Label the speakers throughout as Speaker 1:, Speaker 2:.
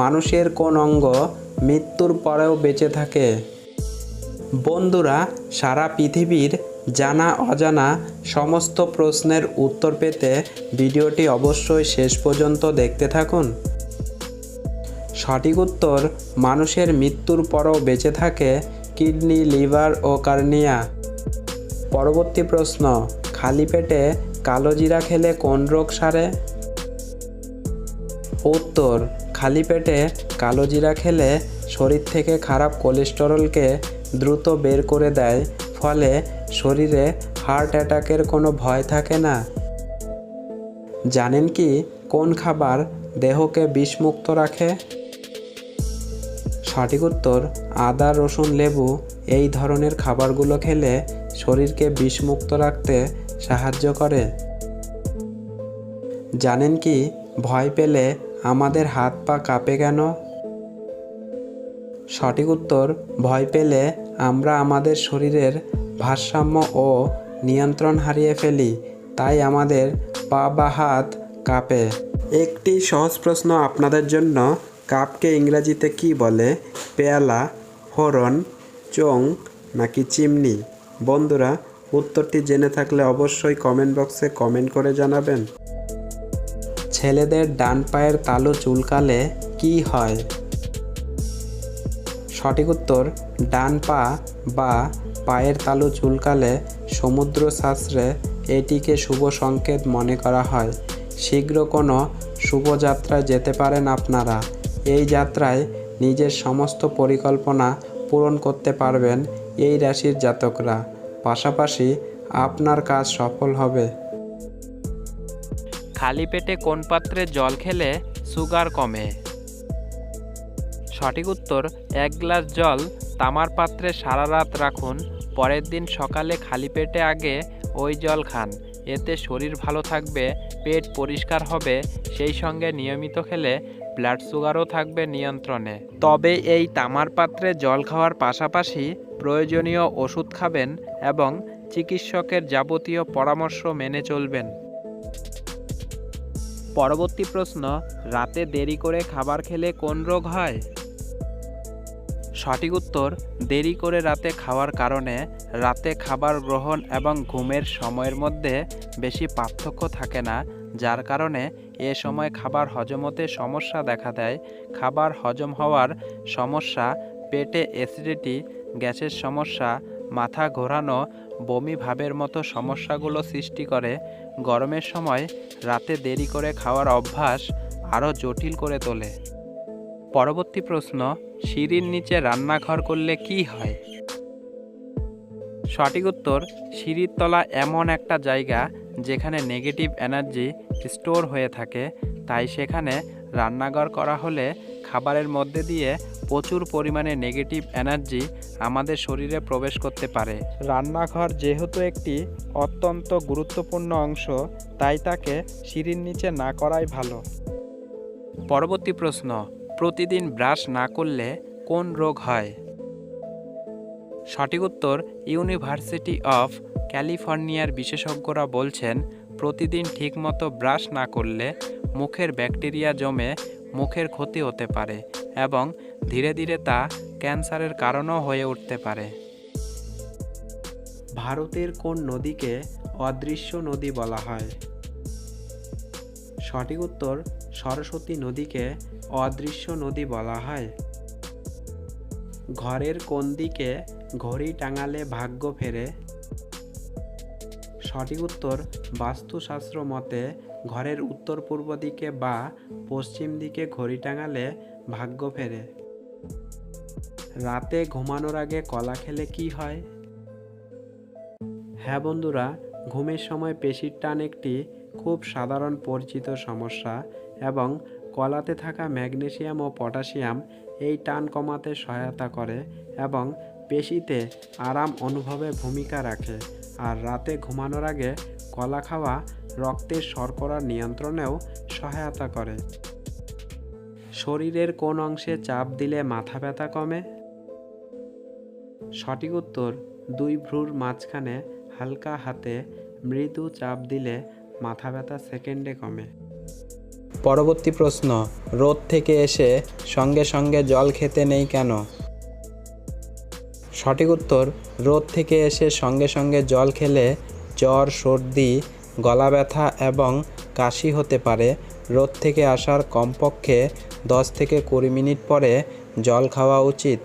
Speaker 1: মানুষের কোন অঙ্গ মৃত্যুর পরেও বেঁচে থাকে। বন্ধুরা, সারা পৃথিবীর জানা অজানা সমস্ত প্রশ্নের উত্তর পেতে ভিডিওটি অবশ্যই শেষ পর্যন্ত দেখতে থাকুন। সঠিক উত্তর, মানুষের মৃত্যুর পরও বেঁচে থাকে কিডনি, লিভার ও কার্নিয়া। পরবর্তী প্রশ্ন, খালি পেটে কালোজিরা খেলে কোন রোগ সারে? উত্তর খালি পেটে কালোজিরা খেলে শরীর থেকে খারাপ কোলেস্টেরলকে দ্রুত বের করে দেয়, ফলে শরীরে হার্ট অ্যাটাকের কোনো ভয় থাকে না। জানেন কি কোন খাবার দেহকে বিষমুক্ত রাখে? সঠিক উত্তর, আদা, রসুন, লেবু। এই ধরনের খাবারগুলো খেলে শরীরকে বিষমুক্ত রাখতে সাহায্য করে। জানেন কি ভয় পেলে আমাদের হাত পা কাঁপে কেন? সঠিক উত্তর, ভয় পেলে আমরা আমাদের শরীরের ভারসাম্য ও নিয়ন্ত্রণ হারিয়ে ফেলি, তাই আমাদের পা বা হাত কাঁপে। একটি সহজ প্রশ্ন আপনাদের জন্য, কাপকে ইংরেজিতে কি বলে? পেয়ালা হরন চোং নাকি চিমনি? বন্ধুরা, উত্তরটি জেনে থাকলে অবশ্যই কমেন্ট বক্সে কমেন্ট করে জানাবেন। ছেলেদের ডান পায়ের তালু চুলকালে কি হয়? সঠিক উত্তর, ডান পা বা পায়ের তালু চুলকালে সমুদ্র শাস্ত্রে এটিকে শুভ সংকেত মনে করা হয়। শীঘ্র কোনো শুভযাত্রায় যেতে পারেন আপনারা। এই যাত্রায় নিজের সমস্ত পরিকল্পনা পূরণ করতে পারবেন এই রাশির জাতকরা। পাশাপাশি আপনার কাজ সফল হবে।
Speaker 2: খালি পেটে কোন পাত্রে জল খেলে সুগার কমে? সঠিক উত্তর, এক গ্লাস জল তামার পাত্রে সারা রাত রাখুন, পরের দিন সকালে খালি পেটে আগে ওই জল খান। এতে শরীর ভালো থাকবে, পেট পরিষ্কার হবে, সেই সঙ্গে নিয়মিত খেলে ব্লাড সুগারও থাকবে নিয়ন্ত্রণে। তবে এই তামার পাত্রে জল খাওয়ার পাশাপাশি প্রয়োজনীয় ওষুধ খাবেন এবং চিকিৎসকের যাবতীয় পরামর্শ মেনে চলবেন। পরবর্তী প্রশ্ন, রাতে দেরি করে খাবার খেলে কোন রোগ হয়? সঠিক উত্তর, দেরি করে রাতে খাওয়ার কারণে রাতে খাবার গ্রহণ এবং ঘুমের সময়ের মধ্যে বেশি পার্থক্য থাকে না, যার কারণে এ সময় খাবার হজমতে সমস্যা দেখা দেয়। খাবার হজম হওয়ার সমস্যা, পেটে অ্যাসিডিটি, গ্যাসের সমস্যা, মাথা ঘোরানো বমি ভাবের মতো সমস্যাগুলো সৃষ্টি করে। গরমের সময় রাতে দেরি করে খাওয়ার অভ্যাস আরও জটিল করে তোলে। পরবর্তী প্রশ্ন, সিঁড়ির নিচে রান্নাঘর করলে কি হয়? সঠিক উত্তর, সিঁড়ির তলা এমন একটা জায়গা যেখানে নেগেটিভ এনার্জি স্টোর হয়ে থাকে। তাই সেখানে রান্নাঘর করা হলে খাবারের মধ্যে দিয়ে প্রচুর পরিমাণে নেগেটিভ এনার্জি আমাদের শরীরে প্রবেশ করতে পারে। রান্নাঘর যেহেতু একটি অত্যন্ত গুরুত্বপূর্ণ অংশ, তাই তাকে সিঁড়ির নিচে না করাই ভালো। পরবর্তী প্রশ্ন, প্রতিদিন ব্রাশ না করলে কোন রোগ হয়? সঠিক উত্তর ইউনিভার্সিটি অফ ক্যালিফোর্নিয়ার বিশেষজ্ঞরা বলছেন, প্রতিদিন ঠিকমতো ব্রাশ না করলে মুখের ব্যাকটেরিয়া জমে মুখের ক্ষতি হতে পারে। এবং ধীরে ধীরে তা ক্যান্সারের কারণও হয়ে উঠতে পারে।
Speaker 1: ভারতের কোন নদীকে অদৃশ্য নদী বলা হয়? সঠিক উত্তর, সরস্বতী নদীকে অদৃশ্য নদী বলা হয়। ঘরের কোন দিকে ঘড়ি টাঙালে ভাগ্য ফেরে? সঠিক উত্তর বাস্তুশাস্ত্র মতে, ঘরের উত্তর পূর্ব দিকে বা পশ্চিম দিকে ঘড়ি টাঙালে ভাগ্য ফেরে। রাতে ঘুমানোর আগে কলা খেলে কি হয়? হ্যাঁ বন্ধুরা, ঘুমের সময় পেশির টান একটি খুব সাধারণ পরিচিত সমস্যা এবং কলাতে থাকা ম্যাগনেসিয়াম ও পটাশিয়াম এই টান কমাতে সহায়তা করে এবং পেশিতে আরাম অনুভবে ভূমিকা রাখে। আর রাতে ঘুমানোর আগে কলা খাওয়া রক্তের শর্করা নিয়ন্ত্রণেও সহায়তা করে। শরীরের কোন অংশে চাপ দিলে মাথা ব্যথা কমে? সঠিক উত্তর, দুই ভ্রুর মাঝখানে হালকা হাতে মৃদু চাপ দিলে মাথা ব্যথা সেকেন্ডে কমে। পরবর্তী প্রশ্ন, রোদ থেকে এসে সঙ্গে সঙ্গে জল খেতে নেই কেন? সঠিক উত্তর, রোদ থেকে এসে সঙ্গে সঙ্গে জল খেলে জ্বর, সর্দি, গলা ব্যথা এবং কাশি হতে পারে। রোদ থেকে আসার কমপক্ষে দশ থেকে কুড়ি মিনিট পরে জল খাওয়া উচিত।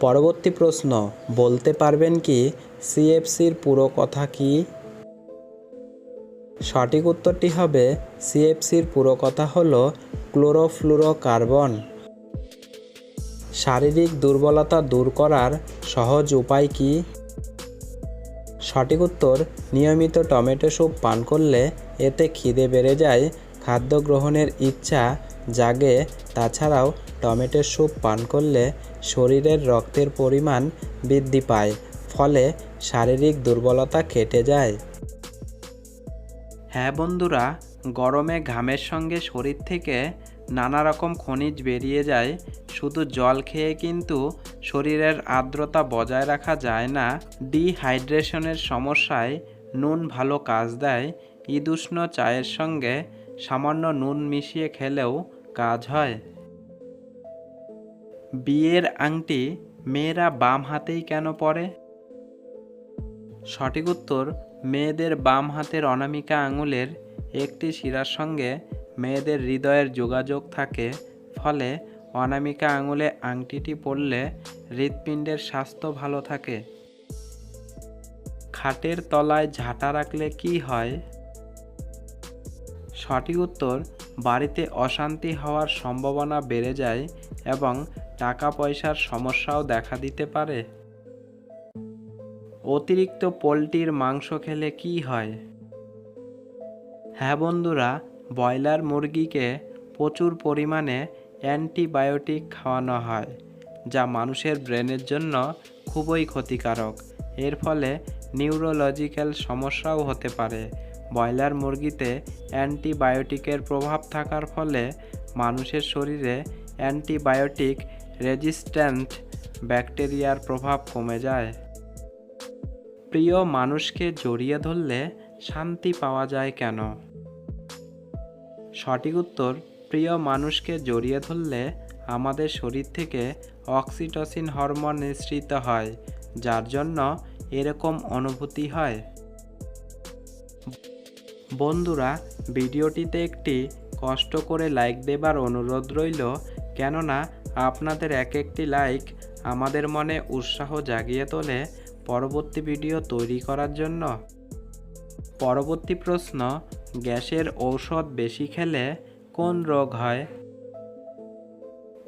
Speaker 1: পরবর্তী প্রশ্ন, বলতে পারবেন কি সিএফসির পুরো কথা কি? সঠিক উত্তরটি হবে, সিএফসির পুরো কথা হলো ক্লোরোফ্লুরোকার্বন। শারীরিক দুর্বলতা দূর করার সহজ উপায় কি? সঠিক উত্তর, নিয়মিত টমেটো স্যুপ পান করলে এতে খিদে বেড়ে যায়, খাদ্য গ্রহণের ইচ্ছা জাগে। তাছাড়াও টমেটো স্যুপ পান করলে শরীরের রক্তের পরিমাণ বৃদ্ধি পায়, ফলে শারীরিক দুর্বলতা কেটে যায়।
Speaker 2: হ্যাঁ বন্ধুরা, গরমে ঘামের সঙ্গে শরীর থেকে নানা রকম খনিজ বেরিয়ে যায়, শুধু জল খেয়ে কিন্তু শরীরের আর্দ্রতা বজায় রাখা যায় না। ডিহাইড্রেশনের সমস্যায় নুন ভালো কাজ দেয় ইদুষ্ণ চায়ের সঙ্গে সামান্য নুন মিশিয়ে খেলেও কাজ হয়। বিয়ের আংটি মেয়েরা বাম হাতেই কেন পরে? সঠিক উত্তর, মেয়েদের বাম হাতের অনামিকা আঙুলের একটি শিরার সঙ্গে মেয়েদের হৃদয়ের যোগাযোগ থাকে, ফলে অনামিকা আঙুলে আংটিটি পরলে হৃৎপিণ্ডের স্বাস্থ্য ভালো থাকে। খাটের তলায় ঝাঁটা রাখলে কি হয়? সঠিক উত্তর, বাড়িতে অশান্তি হওয়ার সম্ভাবনা বেড়ে যায় এবং টাকা পয়সার সমস্যাও দেখা দিতে পারে। অতিরিক্ত পোলট্রির মাংস খেলে কি হয়? হ্যাঁ বন্ধুরা ব্রয়লার মুরগিকে প্রচুর পরিমাণে অ্যান্টিবায়োটিক খাওয়ানো হয়, যা মানুষের ব্রেনের জন্য খুবই ক্ষতিকারক। এর ফলে নিউরোলজিক্যাল সমস্যাও হতে পারে। ব্রয়লার মুরগিতে অ্যান্টিবায়োটিকের প্রভাব থাকার ফলে মানুষের শরীরে অ্যান্টিবায়োটিক রেজিস্ট্যান্ট ব্যাকটেরিয়ার প্রভাব কমে যায়। প্রিয় মানুষকে জড়িয়ে ধরলে শান্তি পাওয়া যায় কেন? সঠিক উত্তর, প্রিয় মানুষকে জড়িয়ে ধরলে আমাদের শরীর থেকে অক্সিটোসিন হরমোন নিঃসৃত হয়, যার জন্য এরকম অনুভূতি হয়। বন্ধুরা, ভিডিওটিতে একটি কষ্ট করে লাইক দেবার অনুরোধ রইল, কেননা আপনাদের এক একটি লাইক আমাদের মনে উৎসাহ জাগিয়ে তোলে পরবর্তী ভিডিও তৈরি করার জন্য। পরবর্তী প্রশ্ন গ্যাসের ঔষধ বেশি খেলে কোন রোগ হয়?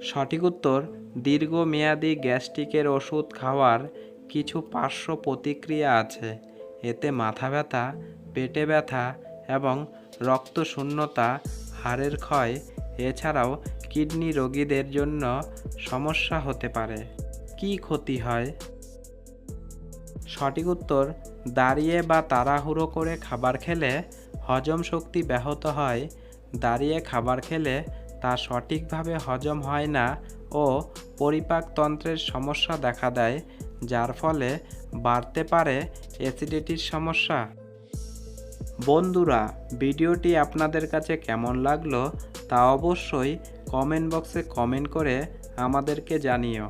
Speaker 2: সঠিক উত্তর, দীর্ঘমেয়াদী গ্যাস্ট্রিকের ওষুধ খাওয়ার কিছু পার্শ্ব প্রতিক্রিয়া আছে। এতে মাথা ব্যথা, পেটে ব্যথা এবং রক্তশূন্যতা, হাড়ের ক্ষয়, এছাড়াও কিডনি রোগীদের জন্য সমস্যা হতে পারে। কি ক্ষতি হয়? সঠিক উত্তর, দাঁড়িয়ে বা তাড়াহুড়ো করে খাবার খেলে হজম শক্তি ব্যাহত হয়, দাঁড়িয়ে খাবার খেলে তা সঠিকভাবে হজম হয় না ও পরিপাকতন্ত্রের সমস্যা দেখা দেয়, যার ফলে বাড়তে পারে অ্যাসিডিটির সমস্যা। বন্ধুরা, ভিডিওটি আপনাদের কাছে কেমন লাগল তা অবশ্যই কমেন্ট বক্সে কমেন্ট করে আমাদেরকে জানিও।